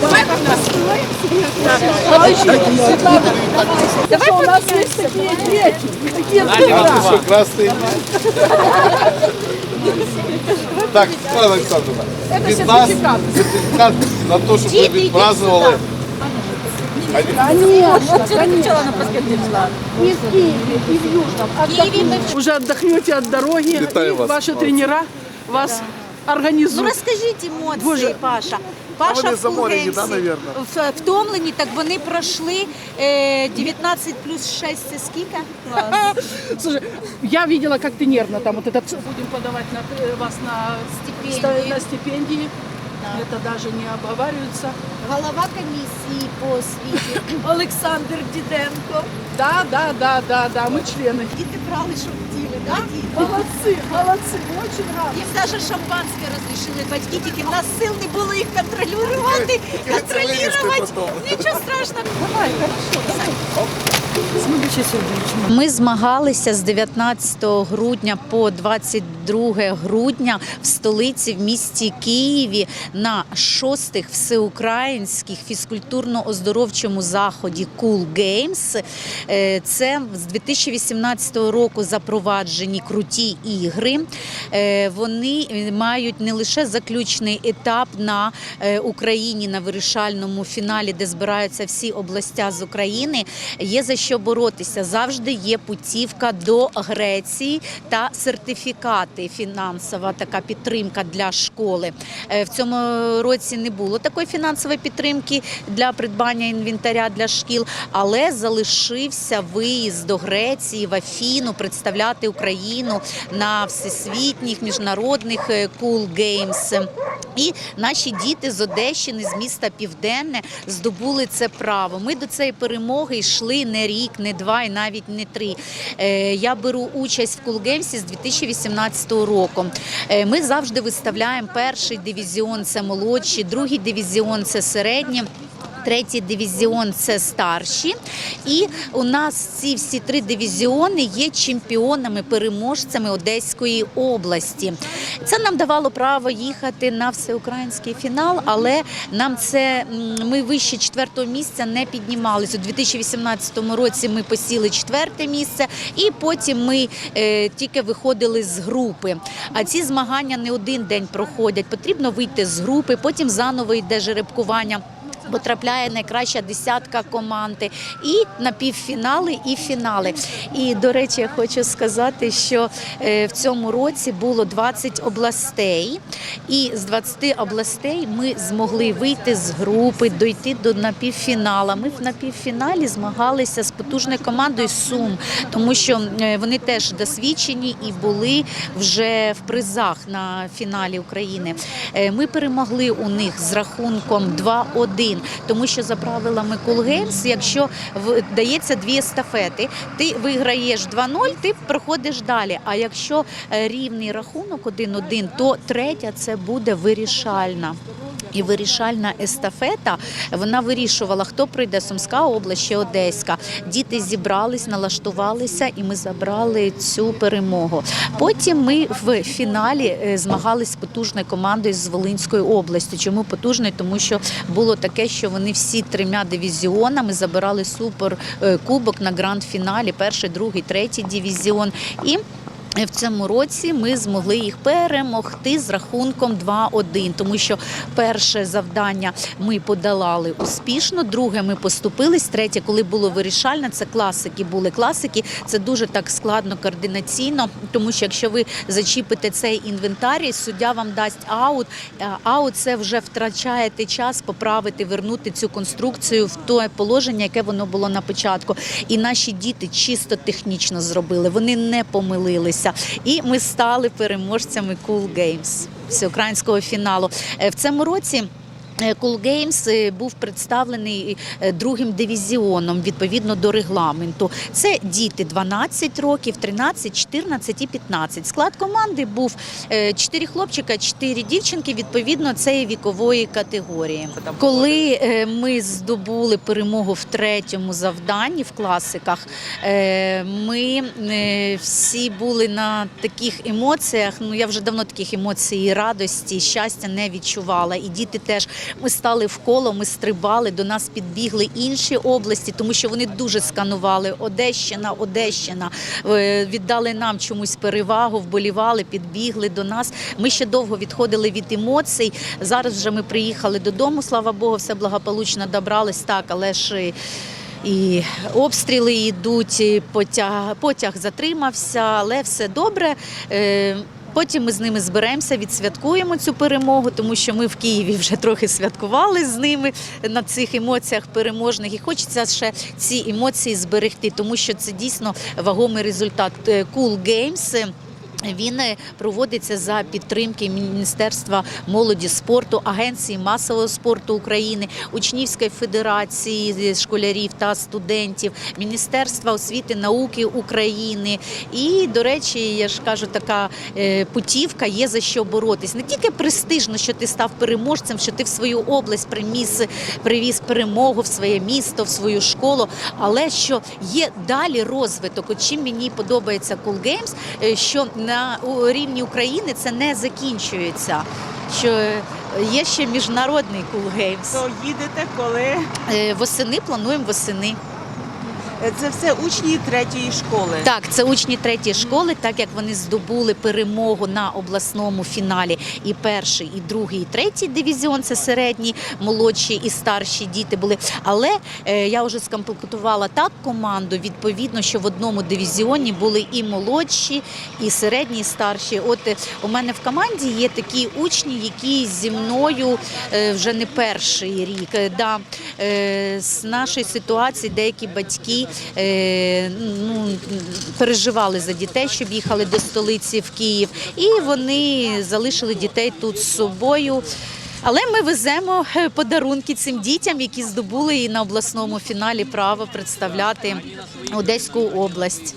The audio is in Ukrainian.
Давай построим. Давай у нас есть такие дети, такие А ты что, красный? Так, Олена Олександровна, від нас сертифікат на те, щоб ви відпразднували. Конечно, конечно. И в Киеве, и в Южном. Отдохните. Уже отдохнете от дороги. Вітаю и вас, Ваши молодцы. тренера вас Ну организуют. розкажіть емоції, Боже. Паша. Паша вони в заморені, Кулгенсі да, навірно? в- втомлені, так вони пройшли е, 19 плюс 6 це скільки? Слушай, я видела, как ты нервно там вот этот будем подавать на, э, вас на Стипендии. на стипендии. Это даже не обговаривается. Голова комісії по освіті Олександр Діденко. Да, да, да, да, да, мы члены. Діти брали, що хотіли, да? діти? Молодцы, молодцы, очень рады. Їм навіть шампанське розрішили батьки, тільки в нас сил не було їх контролювати, контролювати. Нічого страшного. Давай, хорошо, давай. Ми змагалися з 19 грудня по 22 грудня в столиці в місті Києві на шостих всеукраїнських фізкультурно-оздоровчому заході Cool Games. Е, Це з 2018 року запроваджені круті ігри. Е, Вони мають не лише заключний етап на е, Україні на вирішальному фіналі, де збираються всі областя з України. Є за що боротися. Завжди є путівка до Греції та сертифікати. Фінансова така підтримка для школи. Е, В цьому році не було такої фінансової підтримки для придбання інвентаря для шкіл, але залишився виїзд до Греції в Афіну представляти Україну на всесвітніх міжнародних е, Cool Games. І наші діти з Одещини, з міста Південне, здобули це право. Ми до цієї перемоги йшли не рік, не два і навіть не три. Е, Я беру участь в Кулгемсі з 2018 року. Е, Ми завжди виставляємо перший дивізіон це молодші, другий дивізіон це середні. Третій дивізіон це старші, і у нас ці всі три дивізіони є чемпіонами, переможцями Одеської області. Це нам давало право їхати на всеукраїнський фінал, але нам це ми вище четвертого місця не піднімалися. У 2018 році ми посіли четверте місце, і потім ми е, тільки виходили з групи. А ці змагання не один день проходять. Потрібно вийти з групи, потім заново йде жеребкування. Потрапляє найкраща десятка команди і на півфінали, і фінали. І до речі, я хочу сказати, що е, в цьому році було 20 областей, і з 20 областей ми змогли вийти з групи, дойти до напівфінала. Ми в напівфіналі змагалися з потужною командою Сум, тому що е, вони теж досвідчені і були вже в призах на фіналі України. Е, Ми перемогли у них з рахунком 2-1, тому що за правилами Cool Games, якщо дається дві естафети, ти виграєш 2-0, ти проходиш далі. А якщо е, рівний рахунок 1-1, то третя це буде вирішальна. І вирішальна естафета вона вирішувала, хто прийде Сумська область чи Одеська. Діти зібрались, налаштувалися, і ми забрали цю перемогу. Потім ми в фіналі е, змагались з потужною командою з Волинської області. Чому потужною? Тому що було таке, що вони всі трьома дивізіонами забирали супер е, на гранд-фіналі, перший, другий, третій дивізіон. І в цьому році ми змогли їх перемогти з рахунком 2-1, тому що перше завдання ми подолали успішно, друге ми поступились, третє, коли було вирішальне, це класики були класики. Це дуже так складно координаційно, тому що якщо ви зачіпите цей інвентар, суддя вам дасть аут. а Аут це вже втрачаєте час поправити, вернути цю конструкцію в те положення, яке воно було на початку. І наші діти чисто технічно зробили. Вони не помилилися. І ми стали переможцями Cool Games всеукраїнського фіналу. Е, В цьому році. Е, Cool Games е, був представлений е, другим дивізіоном відповідно до регламенту. Це діти 12 років, 13, 14 і 15. Склад команди був 4 хлопчика, 4 дівчинки відповідно цієї вікової категорії. Коли ми здобули перемогу в третьому завданні в класиках, ми всі були на таких емоціях. Ну я вже давно таких емоцій радості, щастя не відчувала. І діти теж ми стали в коло, ми стрибали. До нас підбігли інші області, тому що вони дуже сканували Одещина, Одещина. Е, Віддали нам чомусь перевагу, вболівали, підбігли до нас. Ми ще довго відходили від емоцій. Зараз вже ми приїхали додому. Слава Богу, все благополучно добрались так, але ж. і- обстріли йдуть, потяг, потяг затримався, але все добре. Потім ми з ними зберемося, відсвяткуємо цю перемогу, тому що ми в Києві вже трохи святкували з ними на цих емоціях переможних. І хочеться ще ці емоції зберегти, тому що це дійсно вагомий результат. Е, Cool Games він е, проводиться за підтримки Міністерства молоді спорту, Агенції масового спорту України, Учнівської федерації школярів та студентів, Міністерства освіти науки України. І, до речі, я ж кажу, така е, путівка є за що боротись. Не тільки престижно, що ти став переможцем, що ти в свою область приміс, привіз перемогу в своє місто, в свою школу, але що є далі розвиток. От чим мені подобається Cool Games, е, що на у рівні України це не закінчується. Що є ще міжнародний Cool Games. То їдете коли? Е, Восени плануємо восени. Це все учні третьої школи. Так, це учні третьої школи, так як вони здобули перемогу на обласному фіналі. І перший, і другий, і третій дивізіон це середні, молодші і старші діти були. Але е, я вже скомплектувала так команду, відповідно, що в одному дивізіоні були і молодші, і середні, і старші. От е, у мене в команді є такі учні, які зі мною е, вже не перший рік. Е, Да, е, з нашої ситуації деякі батьки е, ну, переживали за дітей, щоб їхали до столиці в Київ, і вони залишили дітей тут з собою. Але ми веземо е, подарунки цим дітям, які здобули і на обласному фіналі право представляти Одеську область.